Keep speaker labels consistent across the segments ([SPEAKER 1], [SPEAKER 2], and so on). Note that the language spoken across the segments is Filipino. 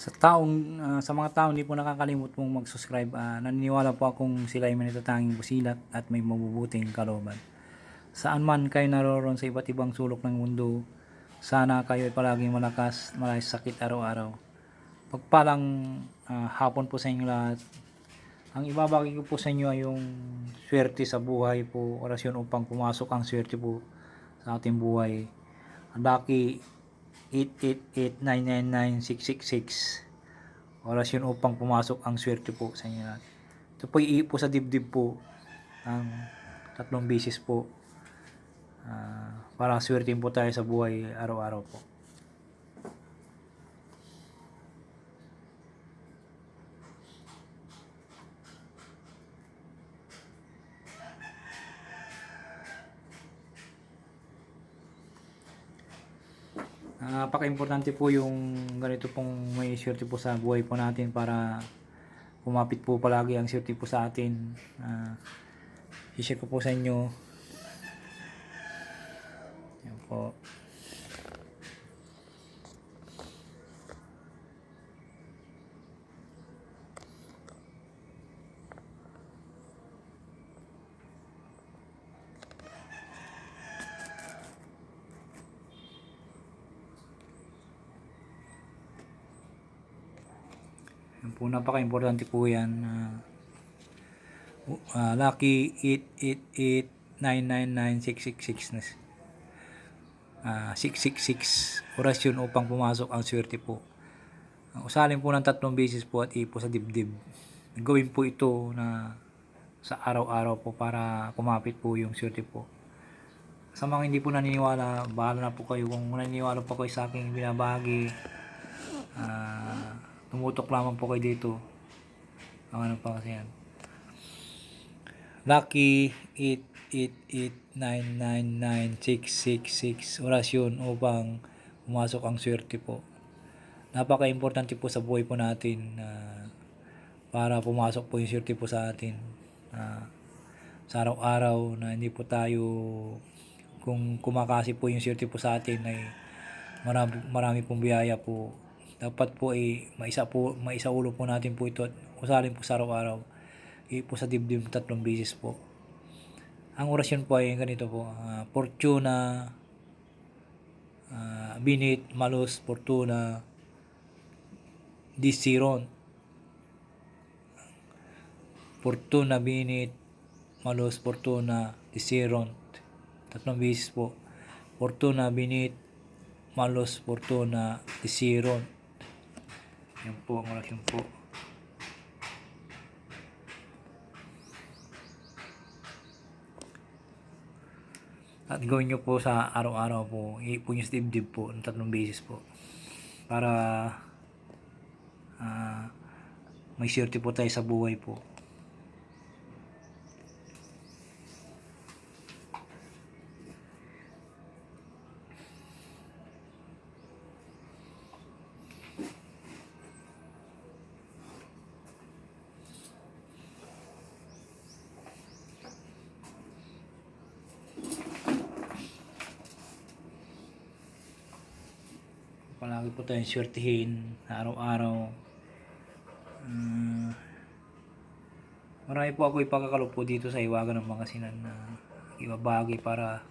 [SPEAKER 1] Sa taong ah, sa mga taong hindi po nakakalimot pong mag-subscribe, ah, naniniwala po akong sila ay may natatanging busilat at may mabubuting kalooban. Saan man kayo naroon sa iba't ibang sulok ng mundo, sana kayo ay palaging malakas, malayas sakit araw-araw. Pagpalang ah, hapon po sa inyo lahat. Ang ibabagi ko po sa inyo ay yung swerte sa buhay po, orasyon upang pumasok ang swerte po sa ating buhay. Ang lucky 888-999-666. Orasyon upang pumasok ang swerte po sa inyo lahat. Ito po iipo sa dibdib po ng tatlong bisis po. Ah, para swerte po tayo sa buhay araw-araw po. Napaka-importante po yung ganito pong may swerte po sa buhay po natin para kumapit po palagi ang swerte po sa atin. Uh, i-share ko po sa inyo. Yan po. Yan po, napaka-importante po yan. Uh, uh, lucky 888-999-666 na uh, 666 orasyon upang pumasok ang swerte po. Uh, usalin po ng tatlong beses po at ipo sa dibdib. Gawin po ito na sa araw-araw po para kumapit po yung swerte po. Sa mga hindi po naniniwala, bahala na po kayo kung naniniwala po kayo sa aking binabahagi. Ah... Uh, tumutok lamang po kayo dito. Ang ano pa kasi yan. Lucky 888-999-666 orasyon upang pumasok ang swerte po. Napaka-importante po sa buhay po natin uh, para pumasok po yung swerte po sa atin. Uh, sa araw-araw na hindi po tayo kung kumakasi po yung swerte po sa atin ay marami, marami pong biyaya po dapat po ay maisa po maisa ulo po natin po ito at usalin po sa araw-araw. I po sa dibdib tatlong beses po. Ang orasyon po ay ganito po uh, fortuna uh, binit malus fortuna disiron. Fortuna binit malus fortuna disiron. Tatlong beses po. Fortuna binit malus fortuna disiron yan po ang orasyon po. At gawin nyo po sa araw-araw po. Iipon nyo sa dibdib po ng tatlong beses po. Para uh, may swerte po tayo sa buhay po. Palagi po tayong swertihin araw-araw. Uh, marami po ako ipagkakalo po dito sa iwagan ng mga sinan na ibabagi para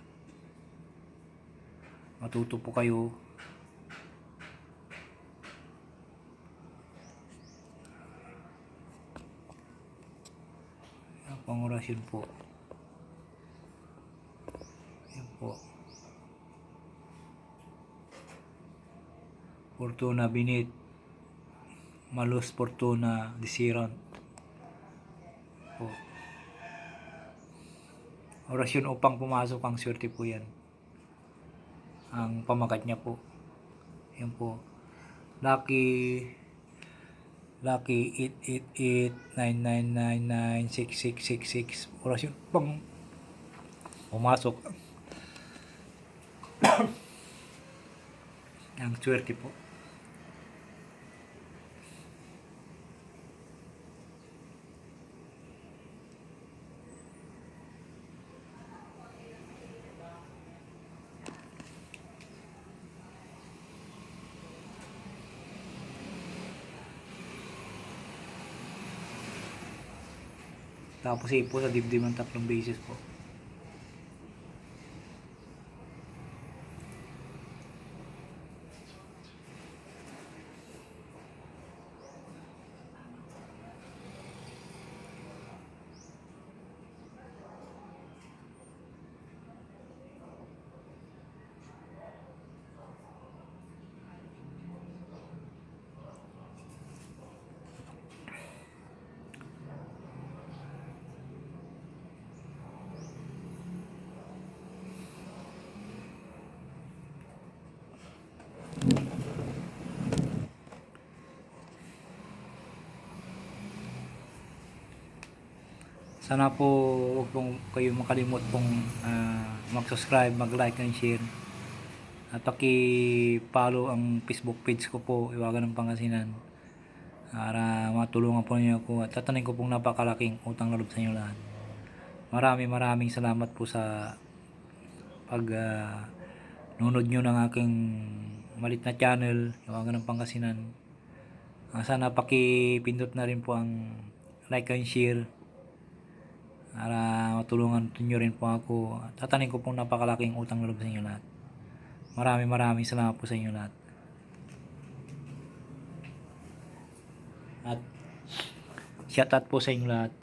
[SPEAKER 1] matuto po kayo. Ang pangorasyon po. Yan po Fortuna binit Malus Fortuna Disiron po. Orasyon upang pumasok ang swerte po yan. Ang pamagat niya po. Yan po. Lucky Lucky 888-9999-6666 Orasyon pang pumasok ang swerte po. Tapos save po sa dibdib ng tatlong beses po. Sana po huwag pong kayo makalimot pong ah, mag-subscribe, mag-like and share. At paki-follow ang Facebook page ko po, Iwagan ng Pangasinan. Para matulungan po niyo ako at tatanin ko pong napakalaking utang loob sa inyo lahat. Maraming maraming salamat po sa pag ah, nunod nyo ng aking malit na channel, Iwagan ng Pangasinan. Ah, sana paki-pindot na rin po ang like and share para matulungan nyo rin po ako. Tatanin ko pong napakalaking utang loob sa inyo lahat. Maraming maraming salamat po sa inyo lahat. At shout out po sa inyo lahat.